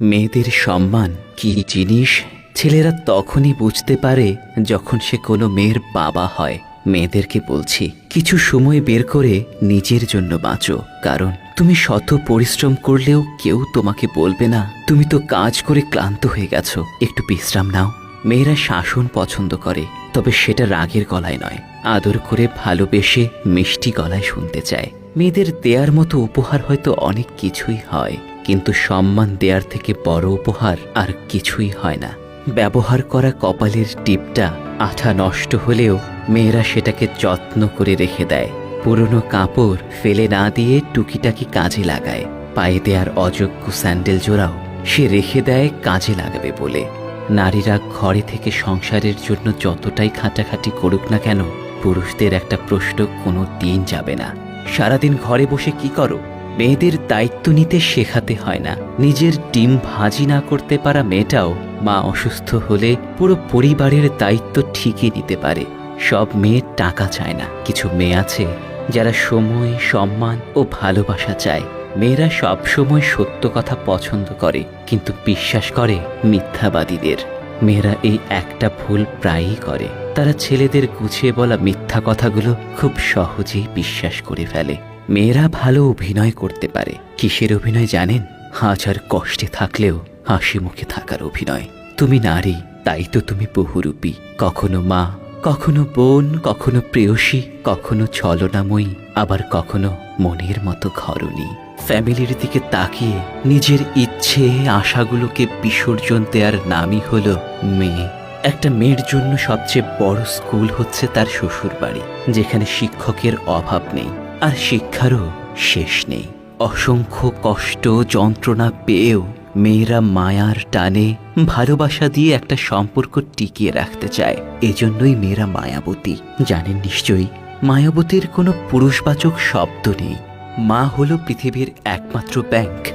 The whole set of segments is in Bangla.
মেয়েদের সম্মান কি জিনিস? ছেলেরা তখনই বুঝতে পারে যখন সে কোনো মেয়ের বাবা হয়। মেয়েদেরকে বলছি, কিছু সময় বের করে নিজের জন্য বাঁচো। কারণ তুমি শত পরিশ্রম করলেও কেউ তোমাকে বলবে না। তুমি তো কাজ করে ক্লান্ত হয়ে গেছো। একটু বিশ্রাম নাও। মেয়েরা শাসন পছন্দ করে, তবে সেটা রাগের গলায় নয়। আদর করে ভালোবেসে মিষ্টি গলায় শুনতে চায়। মেয়েদের দেয়ার মতো উপহার হয়তো অনেক কিছুই হয়। কিন্তু সম্মান দেয়ার থেকে বড় উপহার আর কিছুই হয় না। ব্যবহার করা কপালের টিপটা আঠা নষ্ট হলেও মেয়েরা সেটাকে যত্ন করে রেখে দেয়। পুরনো কাপড় ফেলে না দিয়ে টুকিটাকি কাজে লাগায়। পায়ে দেয়ার অযোগ্য স্যান্ডেল জোড়াও সে রেখে দেয় কাজে লাগাবে বলে। নারীরা ঘরে থেকে সংসারের জন্য যতটাই খাটাখাটি করুক না কেন, পুরুষদের একটা প্রশ্ন কোনো দিন যাবে না। সারাদিন ঘরে বসে কি করো? মেয়েদের দায়িত্ব নিতে শেখাতে হয় না। নিজের ডিম ভাজি না করতে পারা মেয়েটাও মা অসুস্থ হলে পুরো পরিবারের দায়িত্ব ঠিকই নিতে পারে। সব মেয়ে টাকা চায় না। কিছু মেয়ে আছে যারা সময়, সম্মান ও ভালোবাসা চায়। মেয়েরা সব সময় সত্য কথা পছন্দ করে, কিন্তু বিশ্বাস করে মিথ্যাবাদীদের। মেয়েরা এই একটা ভুল প্রায়ই করে। তারা ছেলেদের গুছিয়ে বলা মিথ্যা কথাগুলো খুব সহজেই বিশ্বাস করে ফেলে। মেয়েরা ভালো অভিনয় করতে পারে। কিসের অভিনয় জানেন? হাজার কষ্টে থাকলেও হাসি মুখে থাকার অভিনয়। তুমি নারী, তাই তো তুমি বহুরূপী। কখনো মা, কখনো বোন, কখনো প্রেয়সী, কখনো ছলনাময়ী, আবার কখনো মনের মতো ঘরণী। ফ্যামিলির দিকে তাকিয়ে নিজের ইচ্ছে, আশাগুলোকে বিসর্জন দেওয়ার নামই হলো মেয়ে। একটা মেয়ের জন্য সবচেয়ে বড় স্কুল হচ্ছে তার শ্বশুর বাড়ি যেখানে শিক্ষকের অভাব নেই। আর শিক্ষারও শেষ নেই। অসংখ্য কষ্ট, যন্ত্রণা পেয়েও মেয়েরা মায়ার টানে ভালোবাসা দিয়ে একটা সম্পর্ক টিকিয়ে রাখতে চায়। এজন্যই মেয়েরা মায়াবতী। জানেন নিশ্চয়ই, মায়াবতীর কোনো পুরুষবাচক শব্দ নেই। মা হলো পৃথিবীর একমাত্র ব্যাংক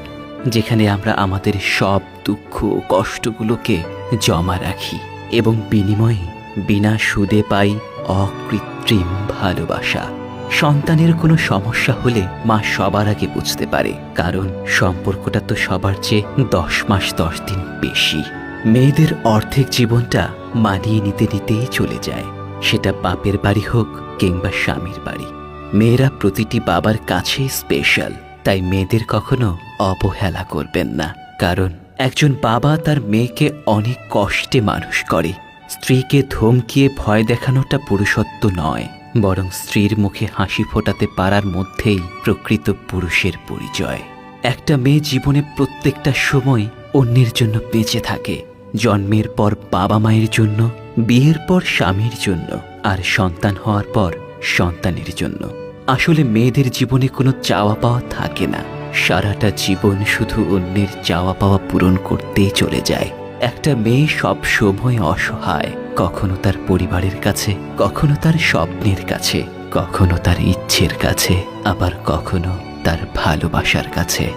যেখানে আমরা আমাদের সব দুঃখ, কষ্টগুলোকে জমা রাখি এবং বিনিময়ে বিনা সুদে পাই অকৃত্রিম ভালোবাসা। সন্তানের কোনো সমস্যা হলে মা সবার আগে বুঝতে পারে, কারণ সম্পর্কটা তো সবার চেয়ে দশ মাস দশ দিন বেশি। মেয়েদের অর্ধেক জীবনটা মানিয়ে নিতে নিতেই চলে যায়। সেটা বাপের বাড়ি হোক কিংবা স্বামীর বাড়ি। মেয়েরা প্রতিটি বাবার কাছে স্পেশাল তাই মেয়েদের কখনো অবহেলা করবেন না। কারণ একজন বাবা তার মেয়েকে অনেক কষ্টে মানুষ করে। স্ত্রীকে ধমকিয়ে ভয় দেখানোটা পুরুষত্ব নয়। বরং স্ত্রীর মুখে হাসি ফোটাতে পারার মধ্যেই প্রকৃত পুরুষের পরিচয়। একটা মেয়ে জীবনে প্রত্যেকটা সময় অন্যের জন্য বেঁচে থাকে, জন্মের পর বাবা মায়ের জন্য, বিয়ের পর স্বামীর জন্য, আর সন্তান হওয়ার পর সন্তানের জন্য। আসলে মেয়েদের জীবনে কোনো চাওয়া পাওয়া থাকে না। সারাটা জীবন শুধু অন্যের চাওয়া পাওয়া পূরণ করতেই চলে যায়। একটা মেয়ে সব সময় অসহায়, কখনো তার পরিবারের কাছে, কখনো তার স্বপ্নের কাছে, কখনো তার ইচ্ছের কাছে, আবার কখনো তার ভালোবাসার কাছে।